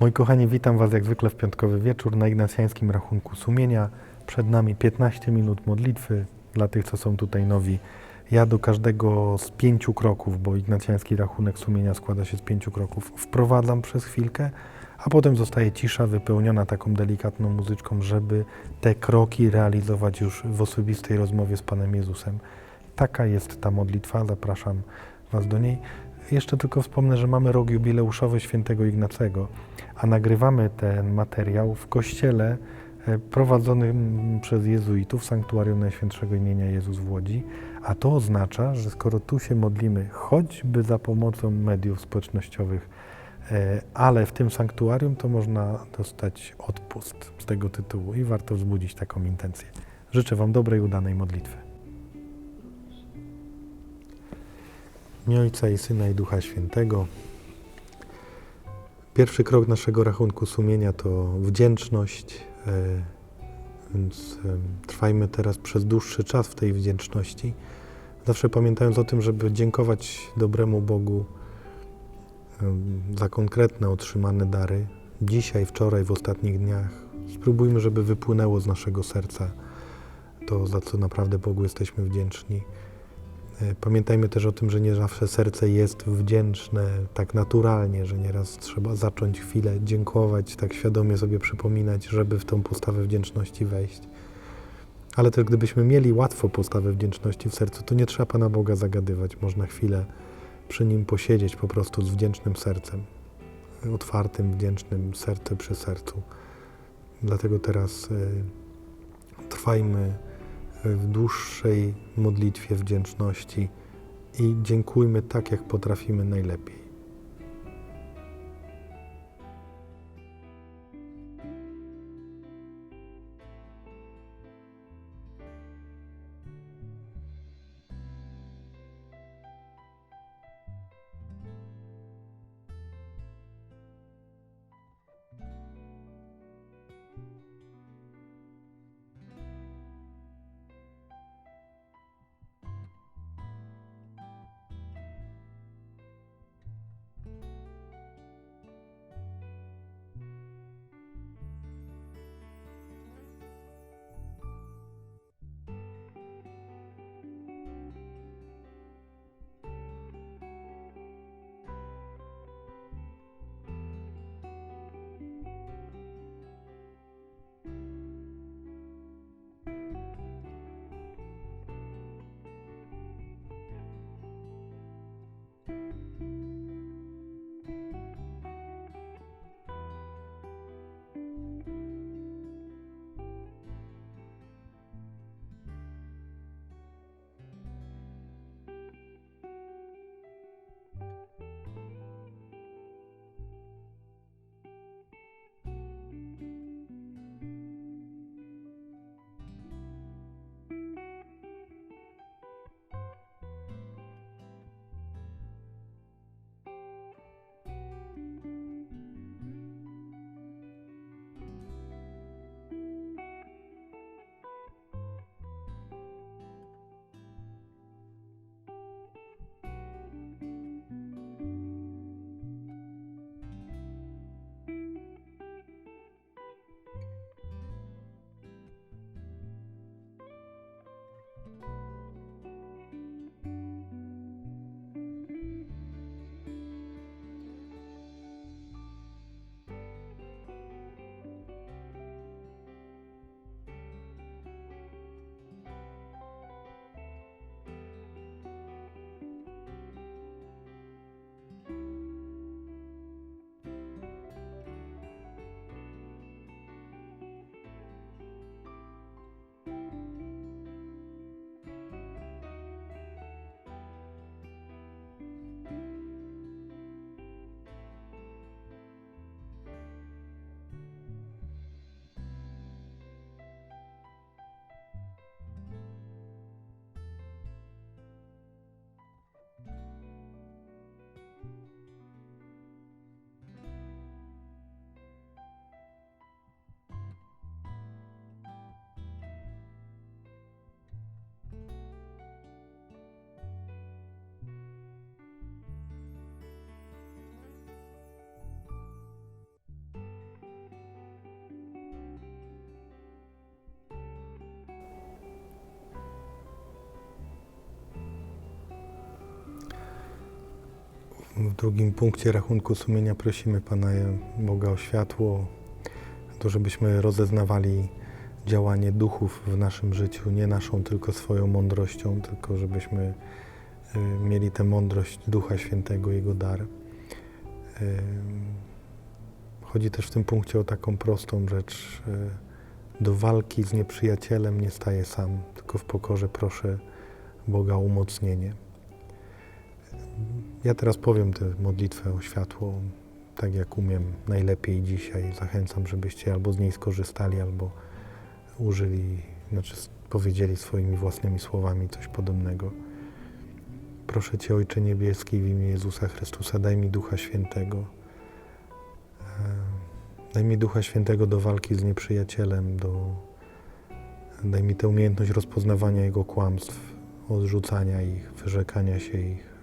Moi kochani, witam Was jak zwykle w piątkowy wieczór na Ignacjańskim Rachunku Sumienia. Przed nami 15 minut modlitwy dla tych, co są tutaj nowi. Ja do każdego z pięciu kroków, bo Ignacjański Rachunek Sumienia składa się z pięciu kroków, wprowadzam przez chwilkę, a potem zostaje cisza wypełniona taką delikatną muzyczką, żeby te kroki realizować już w osobistej rozmowie z Panem Jezusem. Taka jest ta modlitwa, zapraszam Was do niej. Jeszcze tylko wspomnę, że mamy rok jubileuszowy świętego Ignacego, a nagrywamy ten materiał w kościele e, prowadzonym przez jezuitów Sanktuarium Najświętszego imienia Jezus w Łodzi, a to oznacza, że skoro tu się modlimy choćby za pomocą mediów społecznościowych, e, ale w tym sanktuarium to można dostać odpust z tego tytułu i warto wzbudzić taką intencję. Życzę Wam dobrej, udanej modlitwy. Imię Ojca i Syna i Ducha Świętego. Pierwszy krok naszego rachunku sumienia to wdzięczność, e, więc em, trwajmy teraz przez dłuższy czas w tej wdzięczności. Zawsze pamiętając o tym, żeby dziękować dobremu Bogu za konkretne otrzymane dary. Dzisiaj, wczoraj, w ostatnich dniach. Spróbujmy, żeby wypłynęło z naszego serca to, za co naprawdę Bogu jesteśmy wdzięczni. E, Pamiętajmy też o tym, że nie zawsze serce jest wdzięczne tak naturalnie, że nieraz trzeba zacząć chwilę dziękować, tak świadomie sobie przypominać, żeby w tą postawę wdzięczności wejść. Ale też gdybyśmy mieli łatwo postawę wdzięczności w sercu, to nie trzeba Pana Boga zagadywać. Można chwilę przy Nim posiedzieć po prostu z wdzięcznym sercem. Otwartym, wdzięcznym, serce przy sercu. Dlatego teraz y, trwajmy w dłuższej modlitwie wdzięczności i dziękujmy tak, jak potrafimy najlepiej. Drugim punkcie rachunku sumienia prosimy Pana Boga o światło, to żebyśmy rozeznawali działanie duchów w naszym życiu, nie naszą tylko swoją mądrością, tylko żebyśmy y, mieli tę mądrość Ducha Świętego, Jego dar. Y, Chodzi też w tym punkcie o taką prostą rzecz. y, Do walki z nieprzyjacielem nie staję sam, tylko w pokorze proszę Boga o umocnienie. Ja teraz powiem tę modlitwę o światło, tak jak umiem najlepiej dzisiaj. Zachęcam, żebyście albo z niej skorzystali, albo użyli, znaczy powiedzieli swoimi własnymi słowami coś podobnego. Proszę Cię, Ojcze Niebieski, w imię Jezusa Chrystusa, daj mi Ducha Świętego. E, Daj mi Ducha Świętego do walki z nieprzyjacielem, do... daj mi tę umiejętność rozpoznawania Jego kłamstw, odrzucania ich, wyrzekania się ich.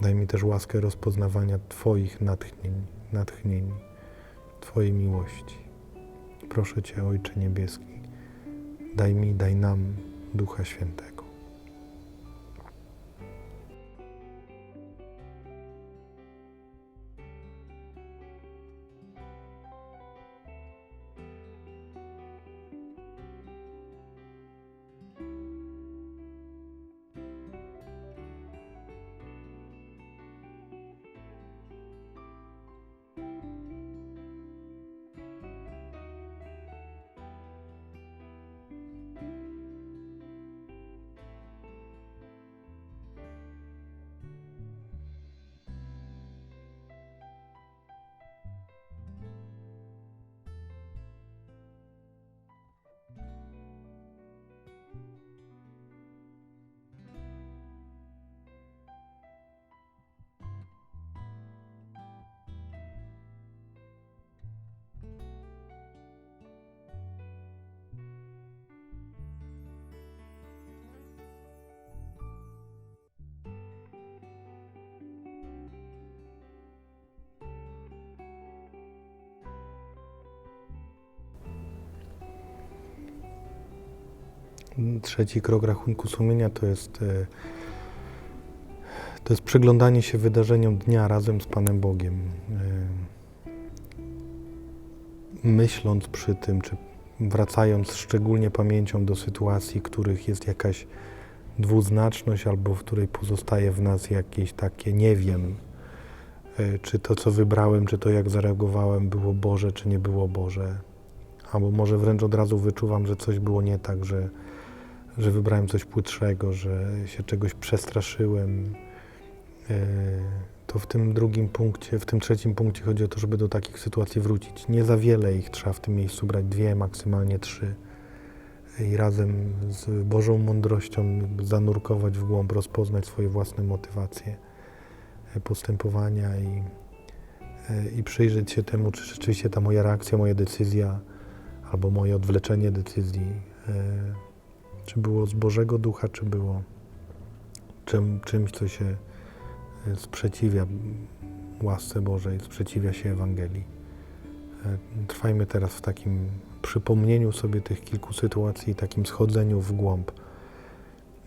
Daj mi też łaskę rozpoznawania Twoich natchnień, natchnień, Twojej miłości. Proszę Cię, Ojcze Niebieski, daj mi, daj nam Ducha Świętego. Trzeci krok rachunku sumienia to jest, e, to jest przyglądanie się wydarzeniom dnia razem z Panem Bogiem. E, Myśląc przy tym, czy wracając szczególnie pamięcią do sytuacji, których jest jakaś dwuznaczność, albo w której pozostaje w nas jakieś takie nie wiem, e, czy to, co wybrałem, czy to, jak zareagowałem, było Boże, czy nie było Boże. Albo może wręcz od razu wyczuwam, że coś było nie tak, że, że wybrałem coś płytszego, że się czegoś przestraszyłem. E, To w tym drugim punkcie, w tym trzecim punkcie chodzi o to, żeby do takich sytuacji wrócić. Nie za wiele ich trzeba w tym miejscu brać, dwie, maksymalnie trzy. I razem z Bożą mądrością zanurkować w głąb, rozpoznać swoje własne motywacje e, postępowania i, e, i przyjrzeć się temu, czy rzeczywiście ta moja reakcja, moja decyzja albo moje odwleczenie decyzji, e, czy było z Bożego Ducha, czy było czym, czymś, co się e, sprzeciwia łasce Bożej, sprzeciwia się Ewangelii. E, Trwajmy teraz w takim przypomnieniu sobie tych kilku sytuacji, takim schodzeniu w głąb.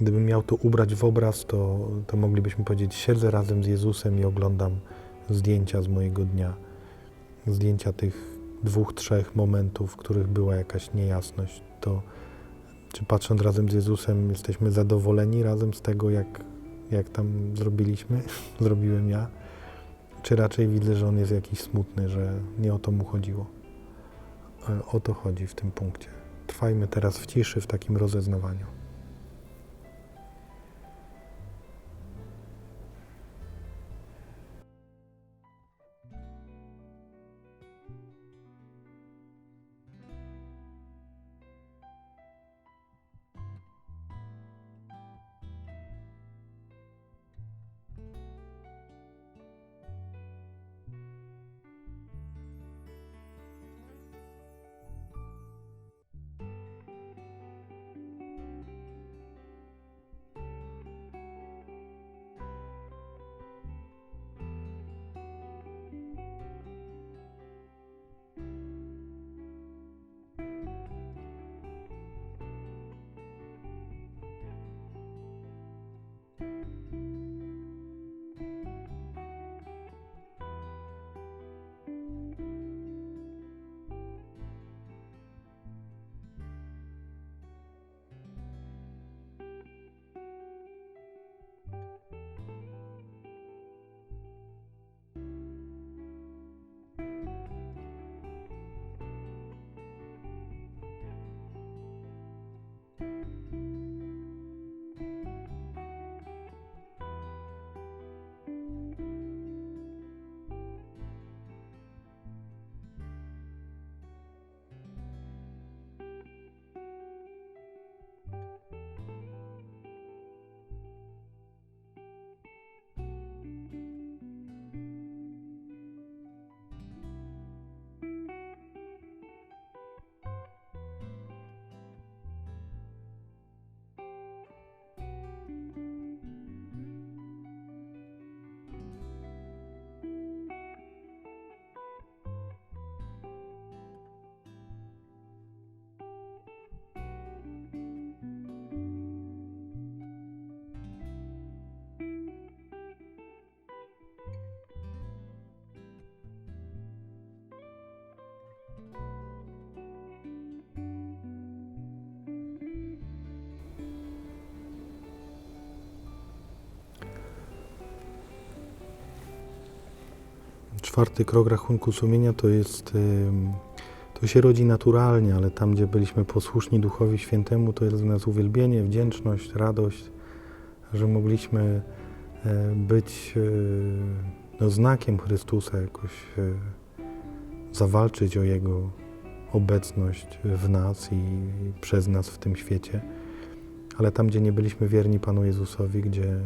Gdybym miał to ubrać w obraz, to, to moglibyśmy powiedzieć, siedzę razem z Jezusem i oglądam zdjęcia z mojego dnia. Zdjęcia tych dwóch, trzech momentów, w których była jakaś niejasność. To czy patrząc razem z Jezusem jesteśmy zadowoleni razem z tego, jak, jak tam zrobiliśmy, zrobiłem ja? Czy raczej widzę, że on jest jakiś smutny, że nie o to mu chodziło? E, O to chodzi w tym punkcie. Trwajmy teraz w ciszy, w takim rozeznawaniu. Czwarty krok rachunku sumienia to jest, to się rodzi naturalnie, ale tam, gdzie byliśmy posłuszni Duchowi Świętemu, to jest w nas uwielbienie, wdzięczność, radość, że mogliśmy e, być e, no, znakiem Chrystusa, jakoś e, zawalczyć o Jego obecność w nas i przez nas w tym świecie. Ale tam, gdzie nie byliśmy wierni Panu Jezusowi, gdzie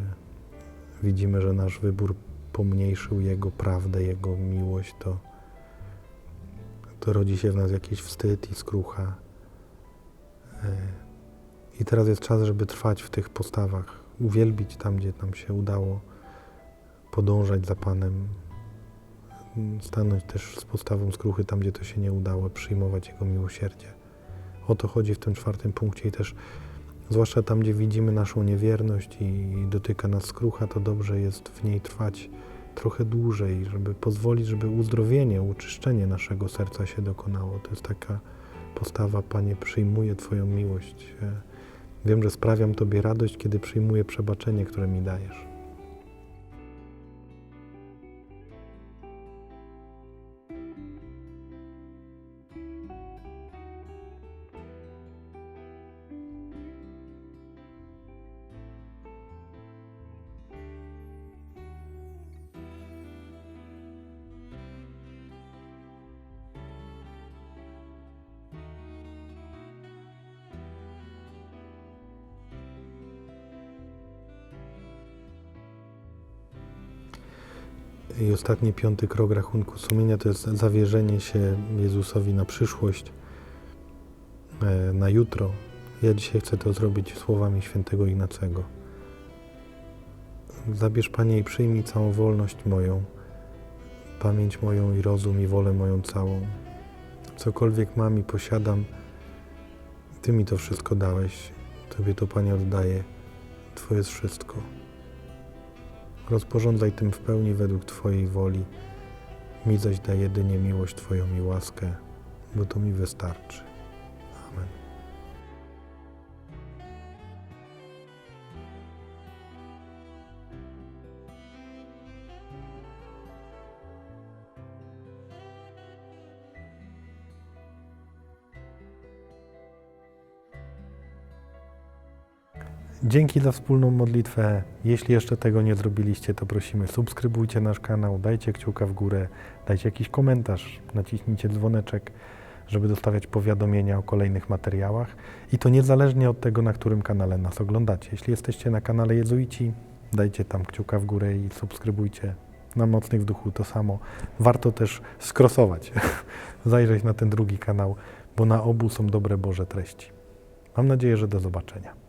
widzimy, że nasz wybór pomniejszył Jego prawdę, Jego miłość, to, to rodzi się w nas jakiś wstyd i skrucha. E, I teraz jest czas, żeby trwać w tych postawach, uwielbić tam, gdzie nam się udało, podążać za Panem, stanąć też z postawą skruchy tam, gdzie to się nie udało, przyjmować Jego miłosierdzie. O to chodzi w tym czwartym punkcie i też zwłaszcza tam, gdzie widzimy naszą niewierność i dotyka nas skrucha, to dobrze jest w niej trwać trochę dłużej, żeby pozwolić, żeby uzdrowienie, uczyszczenie naszego serca się dokonało. To jest taka postawa, Panie, przyjmuję Twoją miłość. Wiem, że sprawiam Tobie radość, kiedy przyjmuję przebaczenie, które mi dajesz. I ostatni, piąty krok rachunku sumienia to jest zawierzenie się Jezusowi na przyszłość, e, na jutro. Ja dzisiaj chcę to zrobić słowami świętego Ignacego. Zabierz Panie i przyjmij całą wolność moją, pamięć moją i rozum i wolę moją całą. Cokolwiek mam i posiadam, Ty mi to wszystko dałeś. Tobie to Panie oddaję. Twoje jest wszystko. Rozporządzaj tym w pełni według Twojej woli. Mi zaś daj jedynie miłość Twoją i łaskę, bo to mi wystarczy. Amen. Dzięki za wspólną modlitwę. Jeśli jeszcze tego nie zrobiliście, to prosimy, subskrybujcie nasz kanał, dajcie kciuka w górę, dajcie jakiś komentarz, naciśnijcie dzwoneczek, żeby dostawiać powiadomienia o kolejnych materiałach. I to niezależnie od tego, na którym kanale nas oglądacie. Jeśli jesteście na kanale Jezuici, dajcie tam kciuka w górę i subskrybujcie. Na Mocnych w Duchu to samo. Warto też skrosować, zajrzeć na ten drugi kanał, bo na obu są dobre Boże treści. Mam nadzieję, że do zobaczenia.